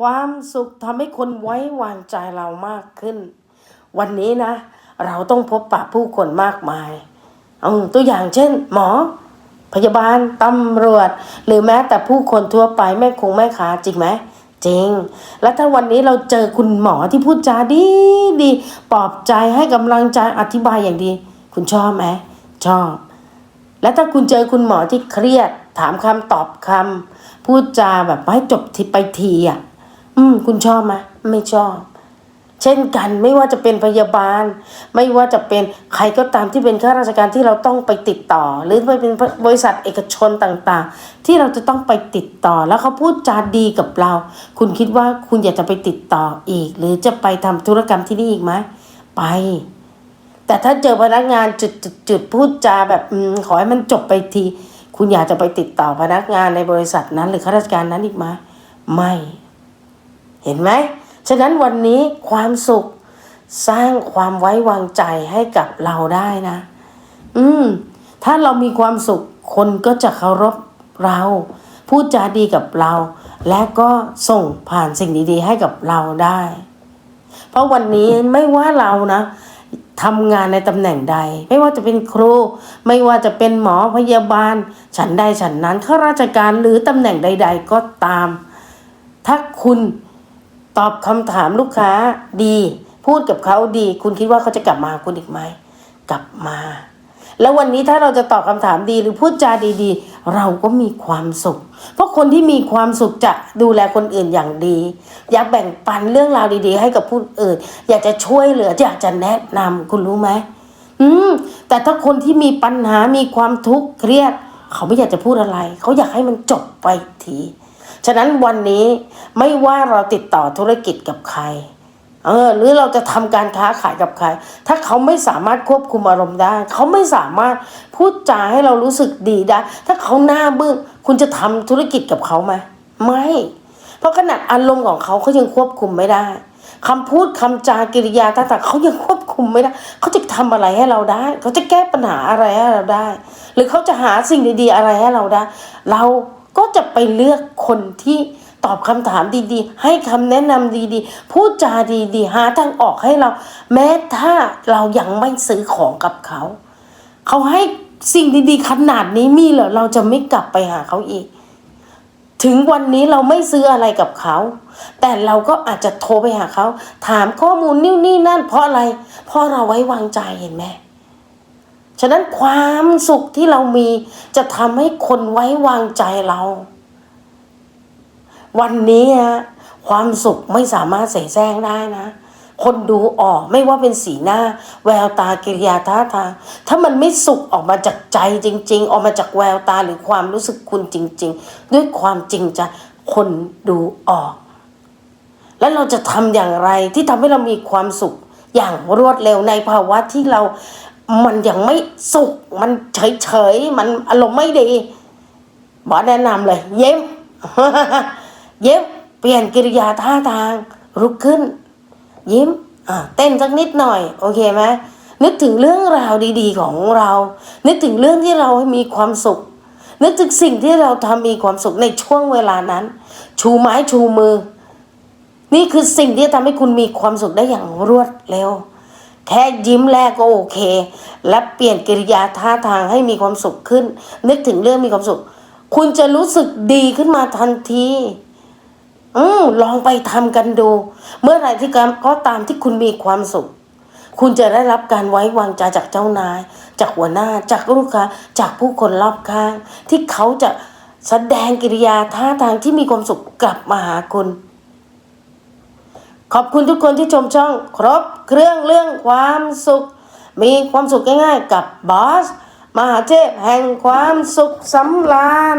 ความสุขทำให้คนไว้วางใจเรามากขึ้น วันนี้นะ เราต้องพบปะผู้คนมากมายเอาตัวอย่างเช่น หมอ พยาบาลตำรวจ หรือแม้แต่ผู้คนทั่วไปแม่คงแม่ค้าจริงไหมจริง แล้วถ้าวันนี้เราเจอคุณหมอที่พูดจาดีดีปลอบใจให้กำลังใจอธิบายอย่างดี คุณชอบไหมชอบ แล้วถ้าคุณเจอคุณหมอที่เครียด ถามคำตอบคำพูดจาแบบให้จบทีไปทีอะ อืม คุณชอบไหมไม่ชอบ เช่นกันไม่ว่าจะเป็นพยาบาล ไม่ว่าจะเป็นใครก็ตามที่เป็นข้าราชการที่เราต้องไปติดต่อ หรือไปเป็นบริษัทเอกชนต่างๆ ที่เราจะต้องไปติดต่อ แล้วเขาพูดจาดีกับเรา คุณคิดว่าคุณอยากจะไปติดต่ออีก หรือจะไปทำธุรกรรมที่นี่อีกไหมไปแต่ถ้าเจอพนักงานจุดจุดจุดพูดจาแบบอขอให้มันจบไปที คุณอยากจะไปติดต่อพนักงานในบริษัทนั้น หรือข้าราชการนั้นอีกไหมไม่ เห็นไหมฉะนั้นวันนี้ความสุขสร้างความไว้วางใจให้กับเราได้นะ อืม ถ้าเรามีความสุขคนก็จะเคารพเรา พูดจาดีกับเรา และก็ส่งผ่านสิ่งดีๆ ให้กับเราได้ เพราะวันนี้ไม่ว่าเรานะทำงานในตำแหน่งใด ไม่ว่าจะเป็นครู ไม่ว่าจะเป็นหมอพยาบาล ฉันใดฉันนั้นข้าราชการหรือตำแหน่งใด ๆ ก็ตาม ถ้าคุณ ตอบคำถามลูกค้าดี พูดกับเขาดี คุณคิดว่าเขาจะกลับมาคุณอีกไหม กลับมา แล้ววันนี้ถ้าเราจะตอบคำถามดีหรือพูดจาดีๆ เราก็มีความสุข เพราะคนที่มีความสุขจะดูแลคนอื่นอย่างดี อยากแบ่งปันเรื่องราวดีๆ ให้กับผู้อื่น อยากจะช่วยเหลืออยากจะแนะนำคุณรู้ไหมอืม แต่ถ้าคนที่มีปัญหามีความทุกข์เครียด เขาไม่อยากจะพูดอะไร เขาอยากให้มันจบไปที ฉะนั้นวันนี้ไม่ว่าเราติดต่อธุรกิจกับใคร เออ หรือเราจะทำการค้าขายกับใคร ถ้าเขาไม่สามารถควบคุมอารมณ์ได้ เขาไม่สามารถพูดจาให้เรารู้สึกดีได้ ถ้าเขาหน้าบึ้งคุณจะทำธุรกิจกับเขาไหมไม่ เพราะขนาดอารมณ์ของเขาเขายังควบคุมไม่ได้คำพูดคำจากิริยาต่างๆเขายังควบคุมไม่ได้ เขาจะทำอะไรให้เราได้ เขาจะแก้ปัญหาอะไรให้เราได้ หรือเขาจะหาสิ่งดีๆอะไรให้เราได้ เรา ก็จะไปเลือกคนที่ตอบคำถามดีๆ ให้คำแนะนำดีๆ พูดจาดีๆ หาทางออกให้เรา แม้ถ้าเรายังไม่ซื้อของกับเขา เขาให้สิ่งดีๆ ขนาดนี้มีเหรอเราจะไม่กลับไปหาเขาอีก ถึงวันนี้เราไม่ซื้ออะไรกับเขา แต่เราก็อาจจะโทรไปหาเขา ถามข้อมูลนี่นี่นั่นเพราะอะไร เพราะเราไว้วางใจเห็นไหม ฉะนั้นความสุขที่เรามีจะทำให้คนไว้วางใจเรา วันนี้ฮะความสุขไม่สามารถเสแสร้งได้นะ คนดูออกไม่ว่าเป็นสีหน้า แววตากิริยาท่าทาง ถ้ามันไม่สุขออกมาจากใจจริง ๆ ออกมาจากแววตาหรือความรู้สึกคุณจริง ๆ ด้วยความจริงใจคนดูออก แล้วเราจะทำอย่างไรที่ทำให้เรามีความสุขอย่างรวดเร็วในภาวะที่เรา มันยังไม่สุขมันเฉยๆมันอารมณ์ไม่ดีหมอแนะนำเลย เย็บเย็บเปลี่ยนกิริยาท่าทาง ลุกขึ้น ยิ้มเต้นสักนิดหน่อย โอเคไหมนึกถึงเรื่องราวดี ๆ ของเรา นึกถึงเรื่องที่เราให้มีความสุข นึกถึงสิ่งที่เราทำมีความสุขในช่วงเวลานั้น ชูไม้ชูมือ นี่คือสิ่งที่ทำให้คุณมีความสุขได้อย่างรวดเร็ว แค่ยิ้มแรกก็โอเค และเปลี่ยนกิริยาท่าทางให้มีความสุขขึ้น นึกถึงเรื่องมีความสุข คุณจะรู้สึกดีขึ้นมาทันทีอืมลองไปทำกันดู เมื่อไหร่ที่การก็ตามที่คุณมีความสุข คุณจะได้รับการไว้วางใจจากเจ้านาย จากหัวหน้า จากลูกค้า จากผู้คนรอบข้าง ที่เขาจะแสดงกิริยาท่าทางที่มีความสุขกลับมาหาคุณ ขอบคุณทุกคนที่ชมช่องครบเครื่องเรื่องความสุข มีความสุขง่ายๆกับบอส มหาเทพแห่งความสุขสำราญ